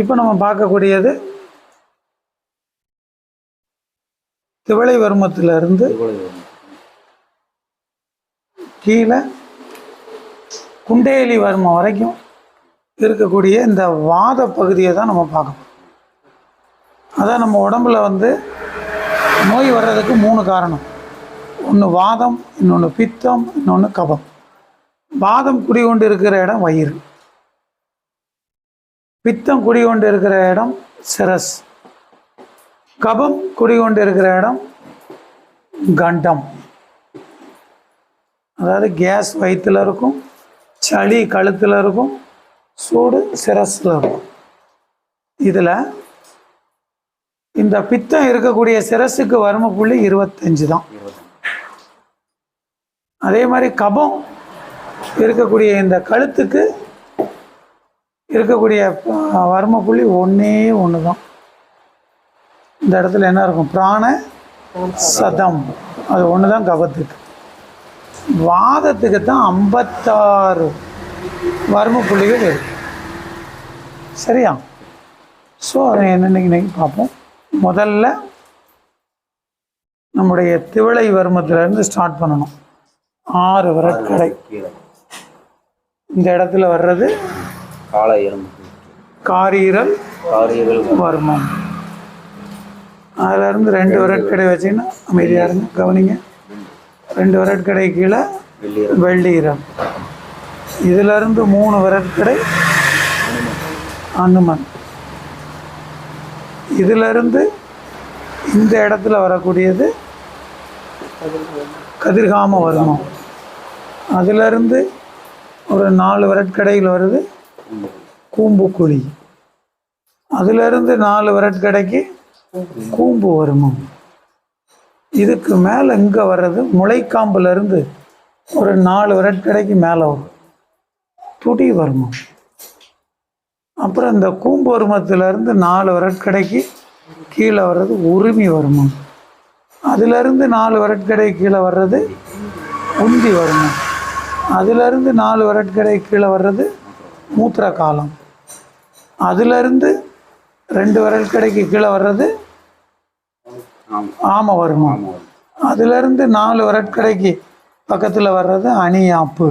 இப்போ நம்ம பார்க்கக்கூடியது திவளை வர்மத்திலிருந்து கீழே குண்டேலி வர்மம் வரைக்கும் இருக்கக்கூடிய இந்த வாத பகுதியை தான் நம்ம பார்க்கணும் அதான் நம்ம உடம்புல வந்து நோய் வர்றதுக்கு மூணு காரணம். ஒன்று வாதம் இன்னொன்று பித்தம் இன்னொன்று கபம். வாதம் குடிகொண்டு இருக்கிற இடம் வயிறு. பித்தம் குடிகொண்டு இருக்கிற இடம் சிரஸ். கபம் குடிகொண்டு இருக்கிற இடம் கண்டம். அதாவது கேஸ் வயிற்றுல இருக்கும் சளி கழுத்தில் இருக்கும் சூடு சிரஸில் இருக்கும். இதில் இந்த பித்தம் இருக்கக்கூடிய சிரஸுக்கு வறுமை புள்ளி இருபத்தஞ்சு தான். அதே மாதிரி கபம் இருக்கக்கூடிய இந்த கழுத்துக்கு இருக்கக்கூடிய அஹ், வர்ம புள்ளி ஒன்றே ஒன்று தான் இந்த இடத்துல என்ன இருக்கும்? பிராண சதம். அது ஒன்று தான் கபத்துக்கு. வாதத்துக்கு தான் ஐம்பத்தாறு வர்ம புள்ளிகள் இருக்கு. சரியா? ஸோ அதை என்னென்னைக்கு இன்னைக்கு பார்ப்போம்? முதல்ல நம்முடைய திவளை வர்மத்திலேருந்து ஸ்டார்ட் பண்ணணும். ஆறு வரட்கடை இந்த இடத்துல வர்றது காலை எறும்பு காரீரல் காரியர்கள் வர்மம் அதுலேருந்து ரெண்டு விரட்கடை வச்சிங்கன்னா அமைதியாக இருங்க கவனிங்க. ரெண்டு விரட்கடை கீழே வெள்ளீரல் வெள்ளீரல் இதிலிருந்து மூணு விரட்கடை அனுமன். இதிலிருந்து இந்த இடத்துல வரக்கூடியது கதிர்காம வர்மம் அதிலிருந்து ஒரு நாலு விரட்கடையில் வருது. கூம்புக்குழி. அதிலிருந்து நாலு விரட்கடைக்கு கூம்பு வருமம் இதுக்கு மேலே இங்கே வர்றது முளைக்காம்புலேருந்து ஒரு நாலு விரட்கடைக்கு மேலே வரும். துடி வருமம் அப்புறம் இந்த கூம்பு வருமத்திலேருந்து நாலு விரட்கடைக்கு கீழே வர்றது உரிமை வருமம் அதிலிருந்து நாலு விரட்கடை கீழே வர்றது உந்தி வருமம் அதிலிருந்து நாலு விரட்கடை கீழே வர்றது மூத்திர காலம் அதிலிருந்து ரெண்டு விரட்கடைக்கு கீழே வர்றது ஆமாம் ஆம வருமம் ஆமாம் அதிலிருந்து நாலு விரட்கடைக்கு பக்கத்தில் வர்றது அணியாப்பு.